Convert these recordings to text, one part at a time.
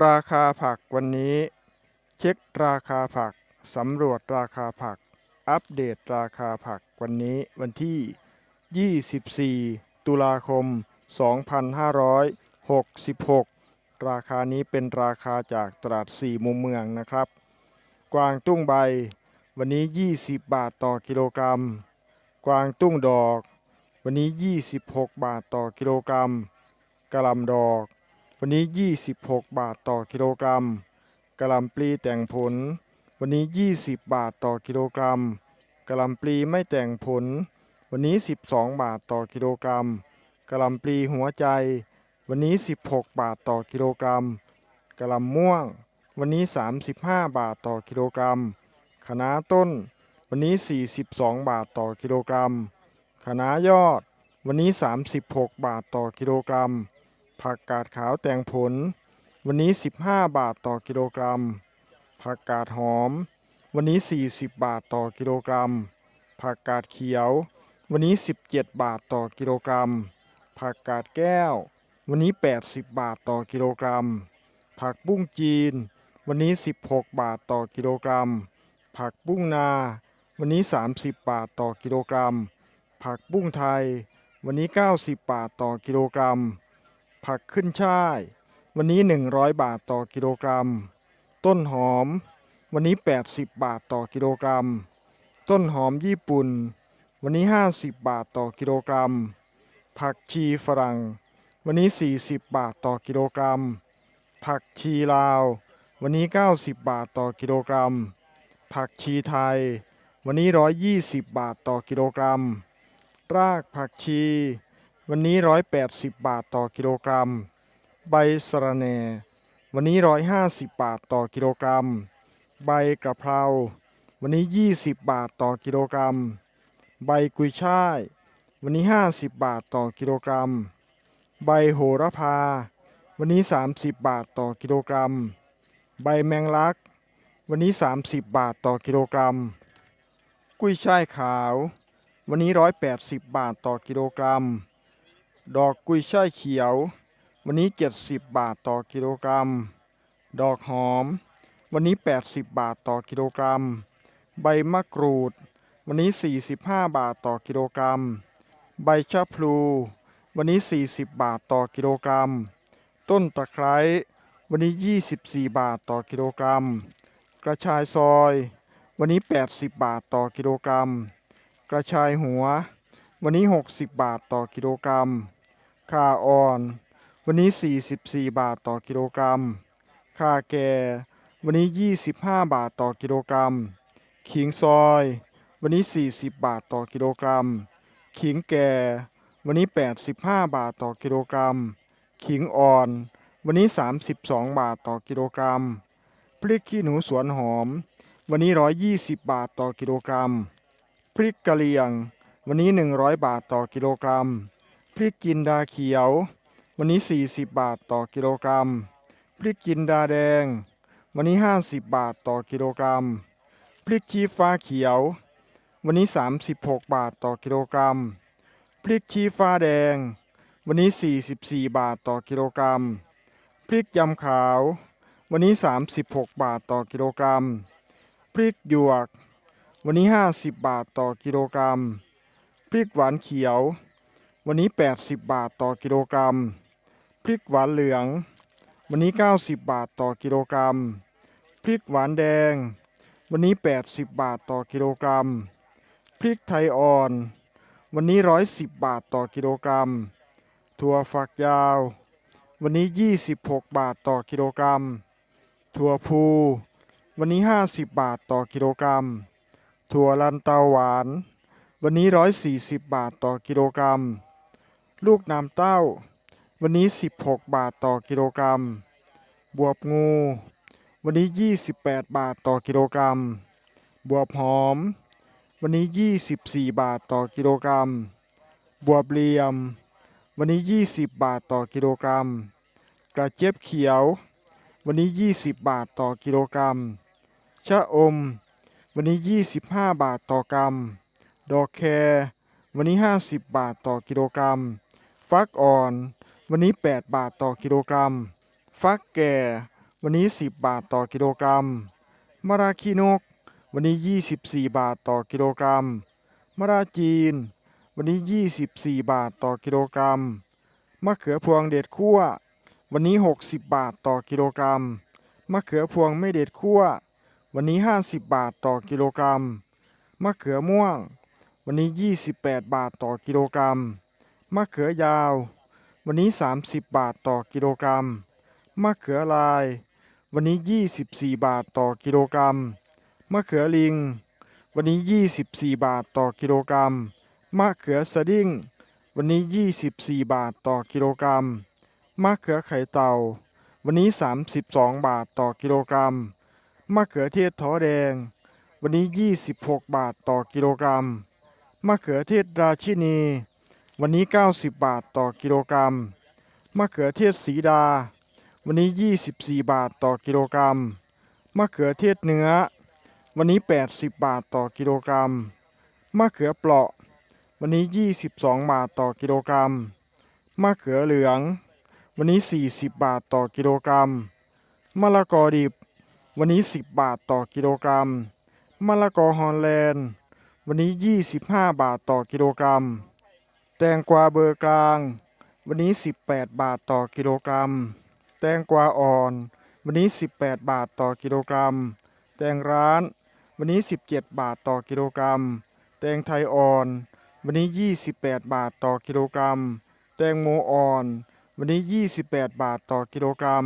ราคาผักวันนี้ เช็คราคาผัก สำรวจราคาผัก อัปเดตราคาผักวันนี้วันที่ 24 ตุลาคม 2566 ราคานี้เป็นราคาจากตลาดสี่มุมเมืองนะครับ กวางตุ้งใบ วันนี้ 20 บาทต่อกิโลกรัม กวางตุ้งดอก วันนี้ 26 บาทต่อกิโลกรัมกระลำดอก วันนี้ 26 บาทต่อกิโลกรัมกะหล่ำปลีแต่งผล วันนี้ 20 บาทต่อกิโลกรัมกะหล่ำปลีไม่แต่งผล วันนี้ 12 บาทต่อกิโลกรัมกะหล่ำปลีหัวใจ วันนี้ 16 บาทต่อกิโลกรัมกะหล่ำม่วง วันนี้ 35 บาทต่อกิโลกรัมคะน้าต้น วันนี้ 42 บาทต่อกิโลกรัมคะน้ายอด วันนี้ 36 บาทต่อกิโลกรัม ผักกาดขาวแตงผล วันนี้ 15 บาทต่อกิโลกรัม ผักกาดหอม วันนี้ 40 บาทต่อกิโลกรัม ผักกาดเขียว วันนี้ 17 บาทต่อกิโลกรัม ผักกาดแก้ว วันนี้ 80 บาทต่อกิโลกรัม ผักบุ้งจีน วันนี้ 16 บาทต่อกิโลกรัม ผักบุ้งนา วันนี้ 30 บาทต่อกิโลกรัม ผักบุ้งไทย วันนี้ 90 บาทต่อกิโลกรัม ผักขึ้นช่าย วันนี้ 100 บาทต่อกิโลกรัม ต้นหอม วันนี้ 80 บาทต่อกิโลกรัม ต้นหอมญี่ปุ่น วันนี้ 50 บาทต่อกิโลกรัม ผักชีฝรั่ง วันนี้ 40 บาทต่อกิโลกรัม ผักชีลาว วันนี้ 90 บาทต่อกิโลกรัม ผักชีไทย วันนี้ 120 บาทต่อกิโลกรัม รากผักชี วันนี้ 180 บาทต่อกิโลกรัม ใบสะระแหน่วันนี้ 150 บาทต่อกิโลกรัม ใบกระเพราวันนี้ 20 บาทต่อกิโลกรัม ใบกุยช่าย วันนี้ 50 บาทต่อกิโลกรัม ใบโหระพา วันนี้ 30 บาทต่อกิโลกรัม ใบแมงลัก วันนี้ 30 บาทต่อกิโลกรัม กุ้ยช่ายขาว วันนี้ 180 บาทต่อกิโลกรัม ดอกกุยช่ายเขียว วันนี้ 70 บาทต่อกิโลกรัม ดอกหอม วันนี้ 80 บาทต่อกิโลกรัม ใบมะกรูด วันนี้ 45 บาทต่อกิโลกรัม ใบชะพลู วันนี้ 40 บาทต่อกิโลกรัม ต้นตะไคร้ วันนี้ 24 บาทต่อกิโลกรัม กระชายซอย วันนี้ 80 บาทต่อกิโลกรัม กระชายหัว วันนี้ 60 บาทต่อกิโลกรัมข่าอ่อน วันนี้ 44 บาทต่อกิโลกรัมข่าแก่ วันนี้ 25 บาทต่อกิโลกรัม ขิงซอย วันนี้ 40 บาทต่อกิโลกรัม ขิงแก่ วันนี้ 85 บาทต่อกิโลกรัม ขิงอ่อน วันนี้ 32 บาทต่อกิโลกรัม พริกขี้หนูสวนหอม วันนี้ 120 บาทต่อกิโลกรัม พริกกะเหรี่ยง วันนี้ 100 บาทต่อกิโลกรัม พริกจินดาเขียว วันนี้ 40 บาทต่อกิโลกรัม พริกจินดาแดง วันนี้ 50 บาทต่อกิโลกรัม พริกชี้ฟ้าเขียว วันนี้ 36 บาทต่อกิโลกรัม พริกชี้ฟ้าแดง วันนี้ 44 บาทต่อกิโลกรัม พริกยำขาว วันนี้ 36 บาทต่อกิโลกรัม พริกหยวก วันนี้ 50 บาทต่อกิโลกรัม พริกหวานเขียว วันนี้ 80 บาทต่อกิโลกรัม พริกหวานเหลือง วันนี้ 90 บาทต่อกิโลกรัม พริกหวานแดง วันนี้ 80 บาทต่อกิโลกรัม พริกไทยอ่อน วันนี้ 110 บาทต่อกิโลกรัม ถั่วฝักยาว วันนี้ 26 บาทต่อกิโลกรัม ถั่วพูวันนี้ 50 บาทต่อกิโลกรัม ถั่วลันเตาหวาน วันนี้ 140 บาทต่อกิโลกรัม ลูกน้ำเต้า วันนี้ 16 บาทต่อกิโลกรัม บวบงู วันนี้ 28 บาทต่อกิโลกรัม บวบหอม วันนี้ 24 บาทต่อกิโลกรัม บวบเหลี่ยม วันนี้ 20 บาทต่อกิโลกรัม กระเจี๊ยบเขียว วันนี้ 20 บาทต่อกิโลกรัม ชะอม วันนี้ 25 บาทต่อกรัม ดอกแครวันนี้ 50 บาทต่อกิโลกรัม ฟักอ่อน วันนี้ 8 บาทต่อกิโลกรัม ฟักแก่ วันนี้ 10 บาทต่อกิโลกรัม มะระขี้นก วันนี้ 24 บาทต่อกิโลกรัม มะระจีน วันนี้ 24 บาทต่อกิโลกรัม มะเขือพวงเด็ดคั่ววันนี้ 60 บาทต่อกิโลกรัม มะเขือพวงไม่เด็ดคั่ววันนี้ 50 บาทต่อกิโลกรัม มะเขือม่วง วันนี้ 28 บาทต่อกิโลกรัม มะเขือยาว วันนี้ 30 บาทต่อกิโลกรัม มะเขือลาย วันนี้ 24 บาทต่อกิโลกรัม มะเขือลิง วันนี้ 24 บาทต่อกิโลกรัม มะเขือสดิ้ง วันนี้ 24 บาทต่อกิโลกรัม มะเขือไข่เต่า วันนี้ 32 บาทต่อกิโลกรัม มะเขือเทศท้อแดง วันนี้ 26 บาทต่อกิโลกรัม มะเขือเทศราชินี วันนี้ 90 บาทต่อกิโลกรัม มะเขือเทศสีดา วันนี้ 24 บาทต่อกิโลกรัม มะเขือเทศเนื้อ วันนี้ 80 บาทต่อกิโลกรัม มะเขือเปราะ วันนี้ 22 บาทต่อกิโลกรัม มะเขือเหลือง วันนี้ 40 บาทต่อกิโลกรัม มะละกอดิบ วันนี้ 10 บาทต่อกิโลกรัม มะละกอฮอลแลนด์ วันนี้ 25 บาทต่อกิโลกรัม แตงกวาเบอร์กลาง วันนี้ 18 บาทต่อกิโลกรัม แตงกวาอ่อน วันนี้ 18 บาทต่อกิโลกรัม แตงร้าน วันนี้ 17 บาทต่อกิโลกรัม แตงไทยอ่อน วันนี้ 28 บาทต่อกิโลกรัม แตงโมอ่อน วันนี้ 28 บาทต่อกิโลกรัม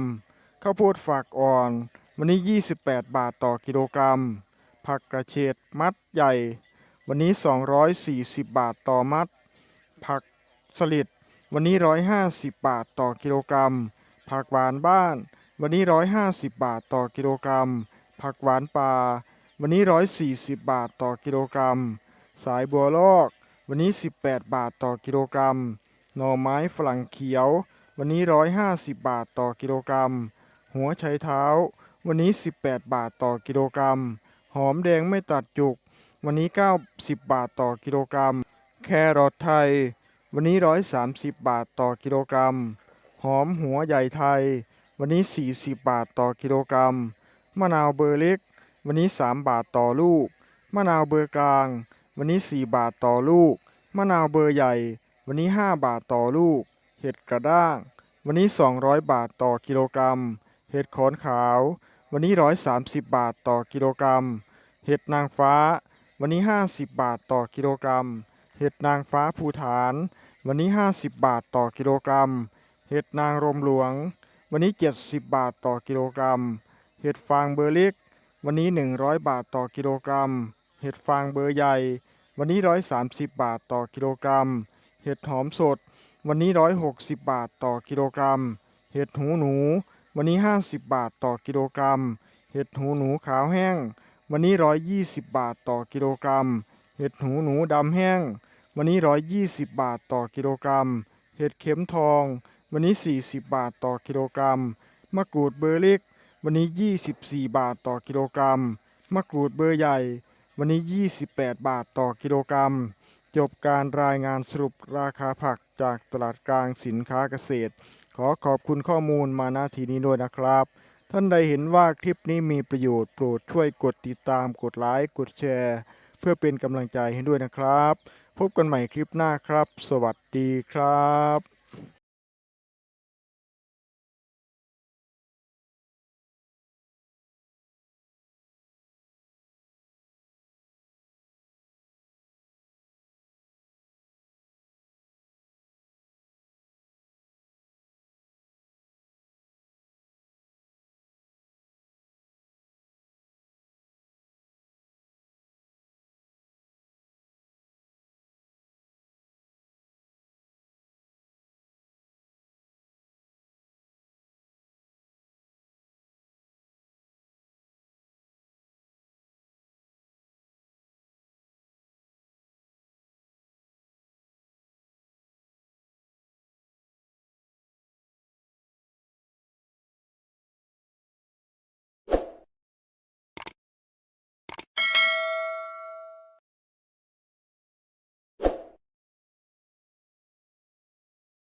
ข้าวโพดฝักอ่อน วันนี้ 28 บาทต่อกิโลกรัม ผักกระเฉดมัดใหญ่ วันนี้ 240 บาทต่อมัด ผักสลิดวันนี้ 150 บาทต่อกิโลกรัม ผักหวานบ้าน วันนี้ 150 บาทต่อกิโลกรัม ผักหวานป่า วันนี้ 140 บาทต่อกิโลกรัม สายบัวลอก วันนี้ 18 บาทต่อกิโลกรัม หน่อไม้ฝรั่งเขียว วันนี้ 150 บาทต่อกิโลกรัม หัวไชเท้า วันนี้ 18 บาทต่อกิโลกรัม หอมแดงไม่ตัดจุก วันนี้ 90 บาทต่อกิโลกรัม แครอทไทย วันนี้ 130 บาทต่อกิโลกรัม หอมหัวใหญ่ไทย วันนี้ 40 บาทต่อกิโลกรัม มะนาวเบอร์เล็ก วันนี้ 3 บาทต่อลูก มะนาวเบอร์กลาง วันนี้ 4 บาทต่อลูก มะนาวเบอร์ใหญ่ วันนี้ 5 บาทต่อลูก เห็ดกระด้าง วันนี้ 200 บาทต่อกิโลกรัม เห็ดขอนขาว วันนี้ 130 บาทต่อกิโลกรัม เห็ดนางฟ้า วันนี้ 50 บาทต่อกิโลกรัม เห็ดนางฟ้าภูฐาน วันนี้ 50 บาทต่อกิโลกรัม เห็ดนางรมหลวง วันนี้ 70 บาทต่อกิโลกรัม เห็ดฟางเบอร์เล็ก วันนี้ 100 บาทต่อกิโลกรัม เห็ดฟางเบอร์ใหญ่ วันนี้ 130 บาทต่อกิโลกรัม เห็ดหอมสด วันนี้ 160 บาทต่อกิโลกรัม เห็ดหูหนู วันนี้ 50 บาทต่อกิโลกรัม เห็ดหูหนูขาวแห้ง วันนี้ 120 บาทต่อกิโลกรัม เห็ดหูหนูดำแห้ง วันนี้ 120 บาทต่อกิโลกรัม เห็ดเข็มทอง วันนี้ 40 บาทต่อกิโลกรัม มะกรูดเบอร์เล็ก วันนี้ 24 บาทต่อกิโลกรัม มะกรูดเบอร์ใหญ่ วันนี้ 28 บาทต่อกิโลกรัม จบการรายงานสรุปราคาผักจากตลาดกลางสินค้าเกษตร ขอขอบคุณข้อมูลมาณทีนี้ด้วยนะครับ ท่านใดเห็นว่าคลิปนี้มีประโยชน์โปรดช่วยกดติดตามกดไลค์กดแชร์ เพื่อเป็นกำลังใจให้ด้วยนะครับ พบกันใหม่คลิปหน้าครับ สวัสดีครับ